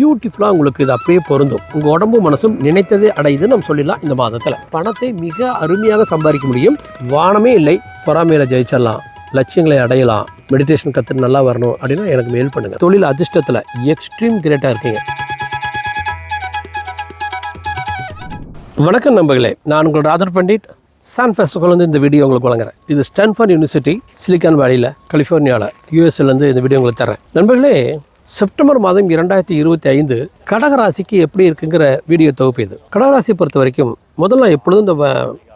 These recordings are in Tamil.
பியூட்டிஃபுல்லாக உங்களுக்கு இது அப்படியே பொருந்தும். உங்கள் உடம்பு மனசும் நினைத்தது அடையுது நம்ம சொல்லிடலாம் இந்த மாதத்தில். பணத்தை மிக அருமையாக சம்பாதிக்க முடியும். வானமே இல்லை. பொறாமையில் ஜெயிச்சிடலாம். லட்சியங்களை அடையலாம். மெடிடேஷன் கற்றுட்டு நல்லா வரணும் அப்படின்னா எனக்கு மெயில் பண்ணுங்கள் தொழில் அதிர்ஷ்டத்தில் எக்ஸ்ட்ரீம் கிரேட்டாக இருக்கீங்க. வணக்கம் நண்பர்களே. நான் உங்களோட ஆதர் பண்டிட். சான் ஃபெஸ்டிவலேருந்து இந்த வீடியோ உங்களுக்கு வழங்குறேன். இது ஸ்டான்ஃபர்ட் யூனிவர்சிட்டி சிலிக்கான் வேலியில் கலிஃபோர்னியாவில் யூஎஸ்லேருந்து இந்த வீடியோ உங்களுக்கு தரேன் நண்பர்களே செப்டம்பர் மாதம் இரண்டாயிரத்தி இருபத்தி ஐந்து கடகராசிக்கு எப்படி இருக்குங்கிற வீடியோ தொகுப்பு இது. கடகராசியை பொறுத்த வரைக்கும் முதல்ல எப்பொழுதும் இந்த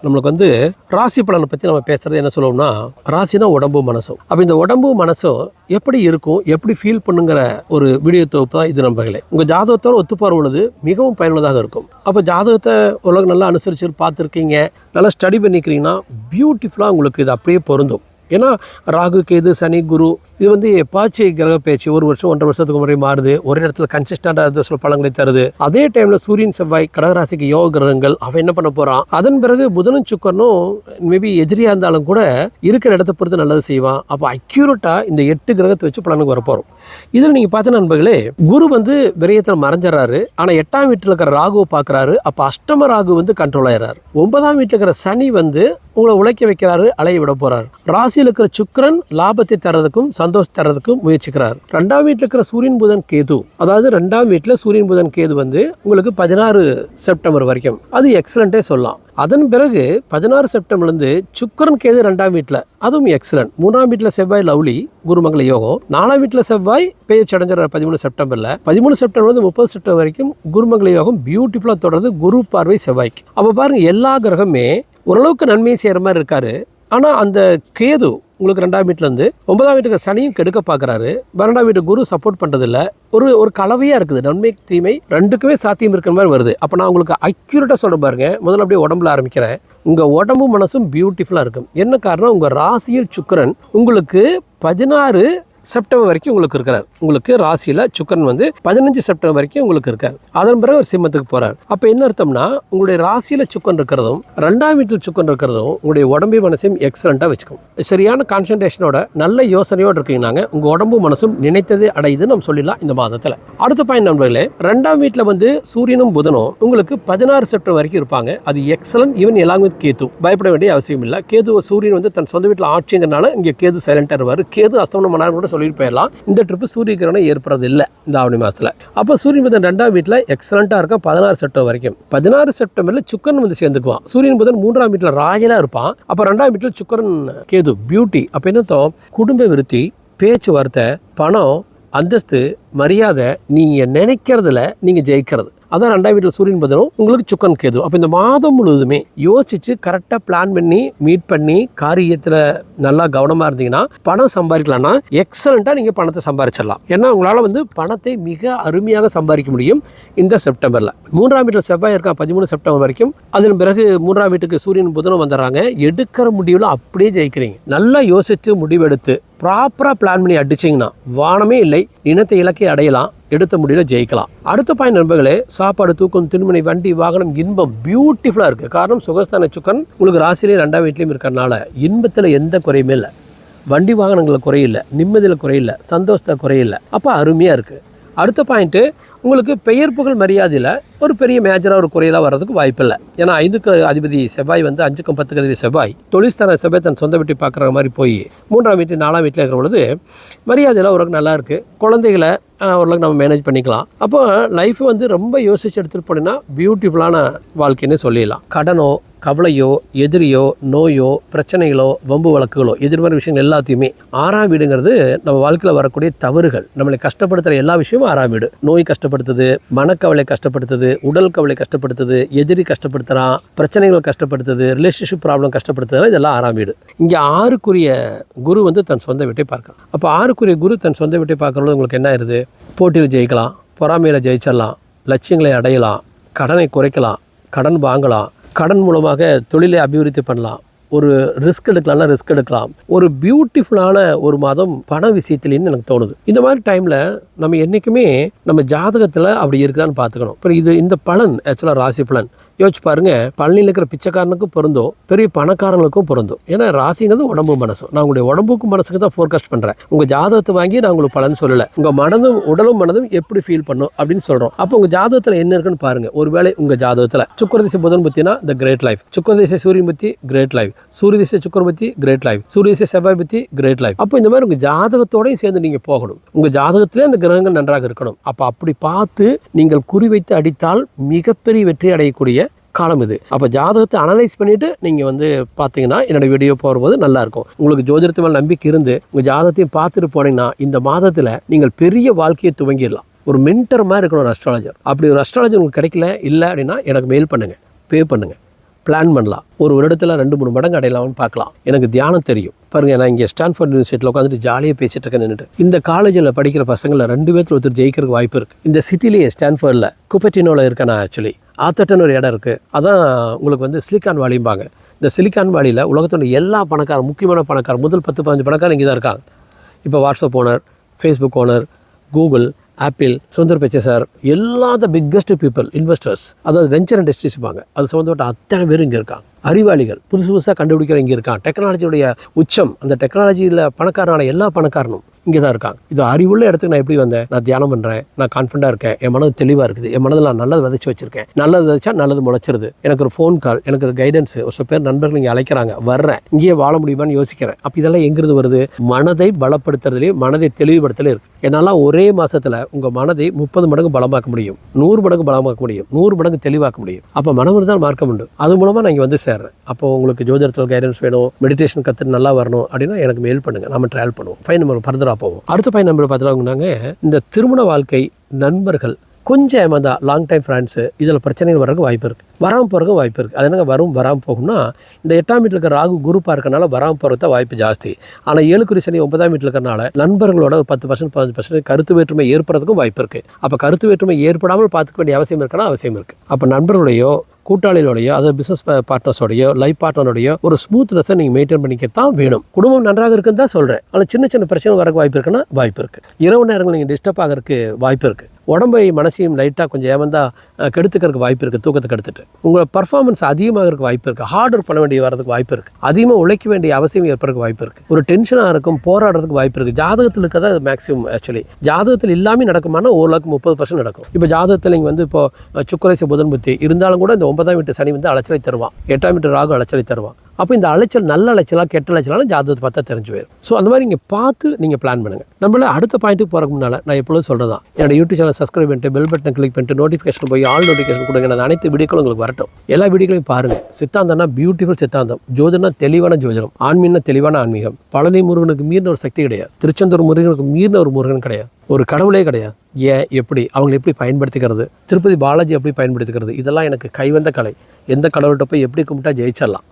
நம்மளுக்கு வந்து ராசி பலனை பற்றி நம்ம பேசுறது என்ன சொல்லுவோம்னா ராசினா உடம்பு மனசும். அப்போ இந்த உடம்பு மனசும் எப்படி இருக்கும் எப்படி ஃபீல் பண்ணுங்கிற ஒரு வீடியோ தொகுப்பு தான் இது நண்பர்களே. உங்கள் ஜாதகத்தோட ஒத்து போகிற பொழுது மிகவும் பயனுள்ளதாக இருக்கும். அப்போ ஜாதகத்தை உலகம் நல்லா அனுசரிச்சு பார்த்துருக்கீங்க நல்லா ஸ்டடி பண்ணிக்கிறீங்கன்னா பியூட்டிஃபுல்லாக உங்களுக்கு இது அப்படியே பொருந்தும். ஏன்னா ராகு கேது சனி குரு இது வந்து பாச்சி கிரக பேச்சு. ஒரு வருஷம் ஒன்றரை வருஷத்துக்கு முறை மாறுது. ஒரே இடத்துல கன்சிஸ்டண்டாக சில பழங்களை தருது. அதே டைமில் சூரியன் செவ்வாய் கடகராசிக்கு யோக கிரகங்கள் அவன் என்ன பண்ண போகிறான் அதன் பிறகு புதனும் சுக்கரனும் மேபி எதிரியா இருந்தாலும் கூட இருக்கிற இடத்த பொறுத்து நல்லது செய்வான். அப்போ அக்யூரேட்டாக இந்த எட்டு கிரகத்தை வச்சு பலனுக்கு வரப்போகிறோம் இதில் நீங்க பார்த்த நண்பர்களே குரு வந்து விரயத்தில் மறைஞ்சிடறாரு. ஆனால் எட்டாம் வீட்டில் இருக்கிற ராகுவை பார்க்கறாரு. அப்போ அஷ்டம ராகு வந்து கண்ட்ரோல் ஆகிறார் ஒன்பதாம் வீட்டில் இருக்கிற சனி வந்து உங்களை உழைக்க வைக்கிறாரு அலைய விட போகிறார் ராசியில் இருக்கிற சுக்கிரன் லாபத்தை தர்றதுக்கும் சந்தோஷம் தரதுக்கு முயற்சிக்கிறார். ரெண்டாம் வீட்டில் இருக்கிற சூரியன் புதன் கேது. அதாவது ரெண்டாம் வீட்டில் சூரியன் புதன் கேது வந்து உங்களுக்கு பதினாறு செப்டம்பர் வரைக்கும். அது எக்ஸலண்ட்டே சொல்லலாம். அதன் பிறகு பதினாறு செப்டம்பர்லேருந்து சுக்கரன் கேது ரெண்டாம் வீட்டில். அதுவும் எக்ஸலண்ட் மூணாம் வீட்டில் செவ்வாய் லவ்லி குருமங்கள யோகம் நாலாம் வீட்டில் செவ்வாய் பேச்சு அடைஞ்சிடற பதிமூணு செப்டம்பரில். பதிமூணு செப்டம்பர்லேருந்து முப்பது செப்டம்பர் வரைக்கும் குருமங்கள யோகம் பியூட்டிஃபுல்லாக தொடர்ந்து குரு பார்வை செவ்வாய்க்கு. அப்போ பாருங்க எல்லா கிரகமே ஓரளவுக்கு நன்மையை செய்கிற மாதிரி இருக்காரு. ஆனால் அந்த கேது உங்களுக்கு ரெண்டாம் வீட்டிலேருந்து ஒன்பதாம் வீட்டுக்கு சனியும் கெடுக்க பார்க்குறாரு. பன்னெண்டாம் வீட்டு குரு சப்போர்ட் பண்ணுறதில்ல ஒரு ஒரு கலவையாக இருக்குது. நன்மை தீமை ரெண்டுக்குமே சாத்தியம் இருக்கிற மாதிரி வருது. அப்போ நான் உங்களுக்கு அக்யூரேட்டாக சொல்ல பாருங்க. முதல்ல அப்படியே உடம்புல ஆரம்பிக்கிறேன். உங்கள் உடம்பும் மனசும் பியூட்டிஃபுல்லாக இருக்கும். என்ன காரணம்? உங்கள் ராசியில் சுக்கரன் உங்களுக்கு பதினாறு செப்டம்பர் வரைக்கும் உங்களுக்கு இருக்கிறார். உங்களுக்கு ராசியில் சுக்கரன் வந்து பதினஞ்சு செப்டம்பர் வரைக்கும் உங்களுக்கு இருக்கார். அதன் பிறகு ஒரு சிம்மத்துக்கு போகிறார் அப்போ என்ன அர்த்தம்னா உங்களுடைய ராசியில் சுக்கன் இருக்கிறதும் ரெண்டாம் வீட்டில் சுக்கன் இருக்கிறதும் உங்களுடைய உடம்பு மனசையும் எக்ஸலண்ட்டாக வச்சுக்கும். சரியான கான்சன்ட்ரேஷனோட நல்ல யோசனையோடு இருக்கீங்கன்னாங்க உங்கள் உடம்பு மனசும் நினைத்ததே அடையுதுன்னு நம்ம சொல்லிடலாம் இந்த மாதத்தில். அடுத்த பாயிண்ட் நண்பர்களே ரெண்டாம் வீட்டில் வந்து சூரியனும் புதனும் உங்களுக்கு பதினாறு செப்டம்பர் வரைக்கும் இருப்பாங்க. அது எக்ஸலன்ட் ஈவன் எல்லாமே வித் கேது. பயப்பட வேண்டிய அவசியம் இல்லை கேது சூரியன் வந்து தன் சொந்த வீட்டில் ஆட்சிங்கிறனால இங்கே கேது சைலண்டாக இருவார் கேது அஸ்தமனம் மணி கூட சொல்லிட்டு போயிடலாம் இந்த ட்ரிப்பு சூரிய கிரகணம் ஏற்படுறது இல்லை இந்த ஆவணி மாதத்தில் அப்போ சூரியன் புதன் ரெண்டாம் வீட்டில் எக்ஸலண்ட்டாக இருக்கும் பதினாறு செப்டம்பர் வரைக்கும். பதினாறு செப்டம்பரில் சுக்கரன் வந்து சேர்ந்துக்குவான். சூரியன் புதன் மூன்றாம் வீட்டில் ராயலாக இருப்பான். அப்போ ரெண்டாம் வீட்டில் சுக்கரன் கேது பியூட்டி அப்போ என்னத்தோ குடும்ப விருத்தி பேச்சுவார்த்தை பணம் அந்தஸ்து மரியாதை நீங்கள் நினைக்கிறதுல நீங்கள் ஜெயிக்கிறது. அதான் ரெண்டாம் வீட்டில் சூரியன் பதிலும் உங்களுக்கு சுக்கன் கேது. அப்போ இந்த மாதம் முழுவதுமே யோசிச்சு கரெக்டாக பிளான் பண்ணி மீட் பண்ணி காரியத்தில் நல்லா கவனமாக இருந்தீங்கன்னா பணம் சம்பாதிக்கலாம்னா எக்ஸலண்ட்டாக நீங்கள் பணத்தை சம்பாதிச்சிடலாம். ஏன்னா உங்களால் வந்து பணத்தை மிக அருமையாக சம்பாதிக்க முடியும் இந்த செப்டம்பரில். மூன்றாம் வீட்டில் செவ்வாய் இருக்கா பதிமூணு செப்டம்பர் வரைக்கும். அதன் பிறகு மூன்றாம் வீட்டுக்கு சூரியன் புதனும் வந்துடுறாங்க. எடுக்கிற முடிவில் அப்படியே ஜெயிக்கிறீங்க. நல்லா யோசித்து முடிவெடுத்து ப்ராப்பராக பிளான் பண்ணி அடிச்சிங்கன்னா வானமே இல்லை இனத்தை இலக்கை அடையலாம் எடுத்த முடியல ஜெயிக்கலாம். அடுத்த பாயிண்ட் நண்பர்களே சாப்பாடு தூக்கம் திருமணி வண்டி வாகனம் இன்பம் பியூட்டிஃபுல்லாக இருக்குது காரணம் சுகஸ்தான சுக்கன் உங்களுக்கு ராசிலேயே ரெண்டாம் வீட்லேயும் இருக்கிறனால இன்பத்தில் எந்த குறையுமே இல்லை. வண்டி வாகனங்களில் குறையில்லை நிம்மதியில் குறையில்லை சந்தோஷத்தில் குறையில்லை. அப்போ அருமையாக இருக்குது அடுத்த பாயிண்ட்டு உங்களுக்கு பெயர் புகழ் மரியாதையில் ஒரு பெரிய மேஜராக ஒரு குறையெல்லாம் வர்றதுக்கு வாய்ப்பில்லை ஏன்னா ஐந்துக்கு அதிபதி செவ்வாய் வந்து அஞ்சுக்கும் பத்துக்கு அதிபதி செவ்வாய். தொழில்ஸ்தான செவ்வாய் தன் சொந்த வீட்டை பார்க்குற மாதிரி போய் மூன்றாம் வீட்டு நாலாம் வீட்டில் இருக்கிற பொழுது மரியாதையில் ஓரளவுக்கு நல்லா இருக்குது குழந்தைகளை ஓரளவுக்கு நம்ம மேனேஜ் பண்ணிக்கலாம். அப்போ லைஃப் வந்து ரொம்ப யோசிச்சு எடுத்துகிட்டு போனீங்கன்னா பியூட்டிஃபுல்லான வாழ்க்கைன்னு சொல்லிடலாம். கடனோ கவலையோ எதிரியோ நோயோ பிரச்சனைகளோ வம்பு வழக்குகளோ எதிர்மறை விஷயங்கள் எல்லாத்தையுமே ஆறாம் வீடுங்கிறது நம்ம வாழ்க்கையில் வரக்கூடிய தவறுகள். நம்மளை கஷ்டப்படுத்துகிற எல்லா விஷயமும் ஆறாம் வீடு. நோய் கஷ்டப்படுத்துது மனக்கவலை கஷ்டப்படுத்துது உடல் கவலை கஷ்டப்படுத்துது எதிரி கஷ்டப்படுத்துகிறான் பிரச்சனைகள் கஷ்டப்படுத்துது ரிலேஷன்ஷிப் ப்ராப்ளம் கஷ்டப்படுத்துதுன்னா இதெல்லாம் ஆறாம் வீடு. இங்கே ஆறுக்குரிய குரு வந்து தன் சொந்த வீட்டை பார்க்கலாம் அப்போ ஆறுக்குரிய குரு தன் சொந்த வீட்டை பார்க்குறது உங்களுக்கு என்ன ஆயிருது? போட்டியில் ஜெயிக்கலாம் பொறாமையில் ஜெயிச்சிடலாம் லட்சியங்களை அடையலாம் கடனை குறைக்கலாம் கடன் வாங்கலாம் கடன் மூலமாக தொழிலை அபிவிருத்தி பண்ணலாம் ஒரு ரிஸ்க் எடுக்கலாம்னா ரிஸ்க் எடுக்கலாம். ஒரு பியூட்டிஃபுல்லான ஒரு மாதம் பண விஷயத்துலேன்னு எனக்கு தோணுது. இந்த மாதிரி டைமில் நம்ம என்றைக்குமே நம்ம ஜாதகத்தில் அப்படி இருக்குதான்னு பார்த்துக்கணும். இப்போ இது இந்த பலன் ஆக்சுவலாக ராசி பலன். யோசிச்சு பாருங்கள் பழனியில் இருக்கிற பிச்சைக்காரனுக்கும் பொருந்தும் பெரிய பணக்காரங்களுக்கும் பொருந்தும். ஏன்னா ராசிங்கிறது உடம்பு மனசும் நான் உங்களுடைய உடம்புக்கும் மனசுக்கு தான் ஃபோர்காஸ்ட் பண்ணுறேன் உங்கள் ஜாதகத்தை வாங்கி நான் உங்களுக்கு பலன் சொல்லலை. உங்கள் மனதும் உடலும் மனதும் எப்படி ஃபீல் பண்ணும் அப்படின்னு சொல்கிறோம் அப்போ உங்கள் ஜாதகத்தில் என்ன இருக்குன்னு பாருங்கள் ஒருவேளை உங்கள் ஜாதகத்தில் சுக்கரதிசை புதன் புத்தினா த கிரேட் லைஃப் சுக்கரதிசை சூரியன் பத்தி கிரேட் லைஃப் சூரியதிசை சுக்கர பத்தி கிரேட் லைஃப் சூரியதிசை செவ்வாய் பத்தி கிரேட் லைஃப் அப்போ இந்த மாதிரி உங்கள் ஜாதகத்தோடையும் சேர்ந்து நீங்கள் போகணும். உங்கள் ஜாதகத்திலே அந்த கிரகங்கள் நன்றாக இருக்கணும். அப்போ அப்படி பார்த்து நீங்கள் குறிவைத்து அடித்தால் மிகப்பெரிய வெற்றி அடையக்கூடிய காலம் இது. அப்போ ஜாதகத்தை அனலைஸ் பண்ணிவிட்டு நீங்கள் வந்து பார்த்தீங்கன்னா என்னோடய வீடியோ போகும்போது நல்லாயிருக்கும். உங்களுக்கு ஜோதிடத்து மேலே நம்பிக்கை இருந்து உங்கள் ஜாதகத்தையும் பார்த்துட்டு போனீங்கன்னா இந்த மாதத்தில் நீங்கள் பெரிய வாழ்க்கையை துவங்கிடலாம். ஒரு மென்டர் மாதிரி இருக்கணும் ஒரு அஸ்ட்ராலஜர் அப்படி ஒரு அஸ்ட்ராலஜர் உங்களுக்கு கிடைக்கல இல்லை அப்படின்னா எனக்கு மெயில் பண்ணுங்கள் பே பண்ணுங்கள் பிளான் பண்ணலாம். ஒரு வருடத்தில் ரெண்டு மூணு மடங்கு அடையலாம்னு பார்க்கலாம். எனக்கு தியானம் தெரியும். பாருங்க நான் இங்கே ஸ்டான்ஃபோர்ட் யூனிவர்சிட்டியில் உட்காந்துட்டு ஜாலியாக பேசிட்டு இருக்கேன் நின்றுட்டு. இந்த காலேஜில் படிக்கிற பசங்களில் ரெண்டு பேர்த்தில் ஒருத்தர் ஜெயிக்கிறதுக்கு வாய்ப்பு இருக்குது இந்த சிட்டிலேயே ஸ்டான்ஃபோர்டில் குப்பட்டினோவில் இருக்கேன் நான் ஆக்சுவலி ஆத்தட்டன்னு ஒரு இடம் இருக்குது அதான் உங்களுக்கு வந்து சிலிக்கான் வாலிம்பாங்க இந்த சிலிக்கான் வாலியில் உலகத்தோட எல்லா பணக்கார முக்கியமான பணக்காரர் முதல் பத்து பதினஞ்சு பணக்காரர் இங்கே தான் இருக்காங்க. இப்போ WhatsApp owner Facebook owner Google Apple Sundar Pichai sir எல்லா த பிக்கஸ்ட் பீப்புள் இன்வெஸ்டர்ஸ் அதாவது வெஞ்சர் இண்டஸ்ட்ரீஸ் இருப்பாங்க அது சம்மந்தப்பட்ட அத்தனை பேர் இங்கே இருக்காங்க. அறிவாளிகள் புதுசு புதுசாக கண்டுபிடிக்கிற இங்கே இருக்கான் டெக்னாலஜியுடைய உச்சம் அந்த டெக்னாலஜியில் பணக்காரனால எல்லா பணக்காரனும். இங்கே தான் இருக்காங்க. இது அறிவுள்ள இடத்துக்கு நான் எப்படி வந்தேன்? நான் தியானம் பண்ணுறேன் நான் கான்ஃபிடண்டாக இருக்கேன். என் மனது தெளிவாக இருக்குது. என் மனதில் நான் நல்லது விதைச்சி வச்சிருக்கேன். நல்லது விதைச்சா நல்லது முளைச்சிருது. எனக்கு ஒரு ஃபோன் கால் எனக்கு ஒரு கைடன்ஸ் ஒரு சில பேர் நண்பர்கள் இங்கே அழைக்கிறாங்க. வர்றேன். இங்கேயே வாழ முடியுமான்னு யோசிக்கிறேன். அப்போ இதெல்லாம் எங்கிருந்து வருது? மனதை பலப்படுத்துறதுலேயே மனதை தெளிவுபடுத்தலே இருக்குது என்னால் ஒரே மாதத்தில் உங்கள் மனதை முப்பது மடங்கு பலமாக்க முடியும். நூறு மடங்கு பலமாக்க முடியும். நூறு மடங்கு தெளிவாக்க முடியும். அப்போ மனம் இருந்தால் மார்க்கம் உண்டு. அது மூலமாக நான் இங்கே வந்து சேர்றேன். அப்போ உங்களுக்கு ஜோதிடத்தில் கைடன்ஸ் வேணும் மெடிடேஷன் கற்று நல்லா வரணும் அப்படின்னா எனக்கு மெயில் பண்ணுங்கள் நம்ம ட்ராவல் பண்ணுவோம். ஃபைன் நம்பர் ஃபர்தராக போவோம். அடுத்த ஃபைன் நம்பர் பார்த்துட்டாங்கன்னாங்க இந்த திருமண வாழ்க்கை நண்பர்கள் கொஞ்சம் ஏமாந்தா லாங் டைம் ஃப்ரெண்ட்ஸு இதில் பிரச்சனைகள் வரதுக்கு வாய்ப்பு இருக்குது வராமல் போகிறதுக்கு வாய்ப்பு இருக்குது அது என்னங்க வரும் வராமல் போகும்னா இந்த எட்டாம் வீட்டில் இருக்க ராகு குரூப்பாக இருக்கனால வராமல் போகிறது தான் வாய்ப்பு ஜாஸ்தி. ஆனால் ஏழுக்குறி சனி ஒன்பதாம் வீட்டில் இருக்கிறனால நண்பர்களோட ஒரு பத்து பர்சன்ட் பதினஞ்சு பர்சன்ட் கருத்து வேற்றுமை ஏற்படுறதுக்கும் வாய்ப்பு இருக்குது அப்போ கருத்து வேற்றுமை ஏற்படாமல் பார்த்துக்க வேண்டிய அவசியம் இருக்குன்னா அவசியம் இருக்குது அப்போ நண்பர்களுடையோ கூட்டாளிகளோடையோ அதாவது பிஸ்னஸ் பார்ட்னர்ஸோடையோ லைஃப் பார்ட்னரோடையோ ஒரு ஸ்மூத்னஸை நீங்கள் மெயின்டைன் பண்ணிக்க தான் வேணும். குடும்பம் நன்றாக இருக்குன்னு தான் சொல்கிறேன் ஆனால் சின்ன சின்ன பிரச்சனை வரக்கு வாய்ப்பு இருக்குன்னா வாய்ப்பு இருக்குது இரவு நேரங்கள் நீங்கள் டிஸ்டர்ப் ஆகிறதுக்கு வாய்ப்பு இருக்குது உடம்பை மனசையும் லைட்டாக கொஞ்சம் ஏமாந்தா கெடுத்துக்கிறதுக்கு வாய்ப்பு இருக்குது தூக்கத்தை கெடுத்துட்டு. உங்களோட பர்ஃபார்மன்ஸ் அதிகமாகிறதுக்கு வாய்ப்பு இருக்குது ஹார்ட் ஒர்க் பண்ண வேண்டிய வரதுக்கு வாய்ப்பு இருக்குது அதிகமாக உழைக்க வேண்டிய அவசியம் ஏற்படுறதுக்கு வாய்ப்பு இருக்குது ஒரு டென்ஷனாக இருக்கும் போராடுறதுக்கு வாய்ப்பு இருக்குது ஜாதகத்தில் இருக்கதா மேக்ஸிமம் ஆக்சுவலி ஜாதகத்தில் இல்லாமல் நடக்குமானா ஓரளவுக்கு முப்பது பர்சன்ட் நடக்கும். இப்போ ஜாதகத்தில் நீங்கள் வந்து இப்போ அஹ், புதன் புத்தி இருந்தாலும் கூட இந்த ஒன்பதாம் வீட்டு சனி வந்து அலைச்சலை தருவான். எட்டாம் வீட்டு ராகு அலைச்சலை தருவான். அப்போ இந்த அலைச்சல் நல்ல அலைச்சலா கெட்ட அலைச்சலாலும் ஜாதகத்தை பார்த்தா தெரிஞ்சு போயிடும் ஸோ அந்த மாதிரி நீங்கள் பார்த்து நீங்கள் பிளான் பண்ணுங்கள் நம்மள அடுத்த பாயிண்ட்டுக்கு போகிறக்கு முன்னால் நான் எப்பொழுதும் சொல்கிறதா என்னோட யூடியூப் சேனல் சப்ஸ்கிரைப் பண்ணிட்டு பெல் பட்டன் கிளிக் பண்ணிட்டு நோட்டிஃபிகேஷன் போய் ஆல் நோட்டிஃபிகேஷன் கொடுங்க. நான் அனைத்து வீடியோக்களும் உங்களுக்கு வரட்டும். எல்லா வீடியோக்களையும் பாருங்கள் சித்தாந்தம்னா பியூட்டிஃபுல் சித்தாந்தம். ஜோதினா தெளிவான ஜோதிடம். ஆன்மீன்னா தெளிவான ஆன்மீகம். பழனி முருகனுக்கு மீறின ஒரு சக்தி கிடையாது. திருச்செந்தூர் முருகனுக்கு மீறின ஒரு முருகன் கிடையாது. ஒரு கடவுளே கிடையாது. ஏன்? எப்படி? அவங்களை எப்படி பயன்படுத்திக்கிறது? திருப்பதி பாலாஜி எப்படி பயன்படுத்திக்கிறது? இதெல்லாம் எனக்கு கைவந்த கலை. எந்த கடவுள்கிட்ட போய் எப்படி கும்பிட்டா ஜெயிச்சிடலாம்?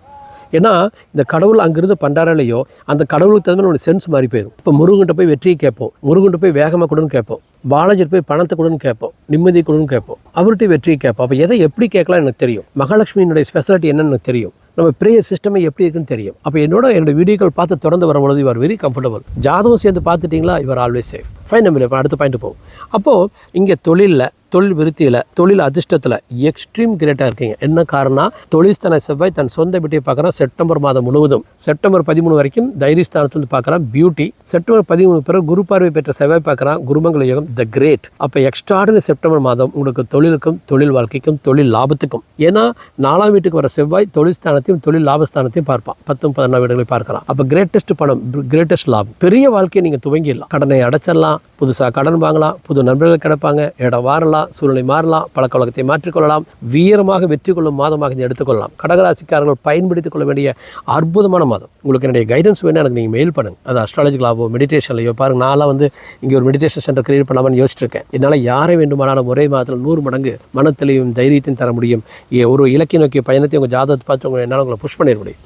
ஏன்னா இந்த கடவுள் அங்கிருந்து பண்டாரலையோ அந்த கடவுளுக்கு தகுந்த ஒரு சென்ஸ் மாறி போயிடும் இப்போ முருகன்ட்ட போய் வெற்றியை கேட்போம். முருகன்ட்ட போய் வேகமாக கொடுன்னு கேட்போம். பாலாஜி போய் பணத்தை கொடுன்னு கேட்போம். நிம்மதி கொடுன்னு கேட்போம். அவர்கிட்ட வெற்றியை கேட்போம். அப்போ எதை எப்படி கேட்கலாம் எனக்கு தெரியும். மகாலட்சுமியினுடைய ஸ்பெஷாலிட்டி என்னன்னு எனக்கு தெரியும். நம்ம ப்ரேயர் சிஸ்டமே எப்படி இருக்குன்னு தெரியும். அப்போ என்னோட என்னோட வீடியோக்கள் பார்த்து தொடர்ந்து வரும்பொழுது இவர் வெரி கம்ஃபர்டபுள் ஜாதகம் சேர்ந்து பார்த்துட்டிங்களா இவர் ஆல்வேஸ் சேஃப் ஃபைன் நம்ம இப்போ அடுத்த பாயிண்ட் போகும் அப்போது இங்கே தொழிலில் தொழில் விருத்தியில் தொழில் அதிர்ஷ்டத்தில் எக்ஸ்ட்ரீம் கிரேட்டாக இருக்கீங்க. என்ன காரணம் தொழில்ஸ்தான செவ்வாய் தன் சொந்த வீட்டை பார்க்குறான் செப்டம்பர் மாதம் முழுவதும். செப்டம்பர் பதிமூணு வரைக்கும் தைரியஸ்தானத்துலேருந்து பார்க்குறான் பியூட்டி செப்டம்பர் பதிமூணு பிறகு குரு பார்வை பெற்ற செவ்வாய் பார்க்குறான் குருமங்கல யோகம் த கிரேட் அப்போ எக்ஸ்ட்ராடினரி செப்டம்பர் மாதம் உங்களுக்கு தொழிலுக்கும் தொழில் வாழ்க்கைக்கும் தொழில் லாபத்துக்கும். ஏன்னா நாலாம் வீட்டுக்கு வர செவ்வாய் தொழில்ஸ்தானத்தையும் தொழில் லாபஸ்தானத்தையும் பார்ப்பான். பத்தும் பதினாறு வீடுகளை பார்க்கலாம் அப்போ கிரேட்டஸ்ட் பணம் கிரேட்டஸ்ட் லாபம். பெரிய வாழ்க்கையை நீங்கள் துவங்கிடலாம். கடனை அடைச்சிடலாம். புதுசாக கடன் வாங்கலாம் புது நண்பர்கள் கிடைப்பாங்க இடம் மாறலாம் சூழ்நிலை மாறலாம் பழக்க வழக்கத்தை மாற்றிக்கொள்ளலாம் வீரமாக வெற்றி கொள்ளும் மாதமாக இதை எடுத்துக்கொள்ளலாம். கடகராசிக்காரர்கள் பயன்படுத்திக் கொள்ள வேண்டிய அற்புதமான மாதம். உங்களுக்கு என்னுடைய கைடன்ஸ் வேணும் எனக்கு நீங்கள் மெயில் பண்ணுங்கள் அது அஸ்ட்ராலஜிக்கலாவோ மெடிடேஷன்லையோ பாருங்க நான்லாம் வந்து இங்கே ஒரு மெடிடேஷன் சென்டர் கிரியேட் பண்ணலாம்னு யோசிச்சிருக்கேன். என்னால் யாரை வேண்டுமானாலும் ஒரே மாதத்தில் நூறு மடங்கு மனத்திலையும் தைரியத்தையும் தர முடியும். ஏ- ஒரு இலக்கிய நோக்கிய பயணத்தை உங்கள் ஜாதகத்தை பார்த்து உங்களை என்னால் உங்களை புஷ் பண்ணிட முடியும்.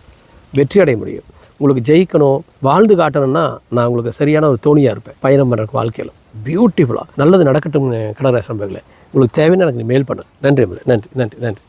வெற்றி அடைய முடியும். உங்களுக்கு ஜெயிக்கணும் வாழ்ந்து காட்டணும்னா நான் உங்களுக்கு சரியான ஒரு தோணியாக இருப்பேன் பயணம் பண்ணுறக்கு வாழ்க்கையில். பியூட்டிஃபுல்லாக நல்லது நடக்கட்டும் கடற்கரை உங்களுக்கு தேவைன்னு எனக்கு மெயில் பண்ணு நன்றி நன்றி நன்றி நன்றி.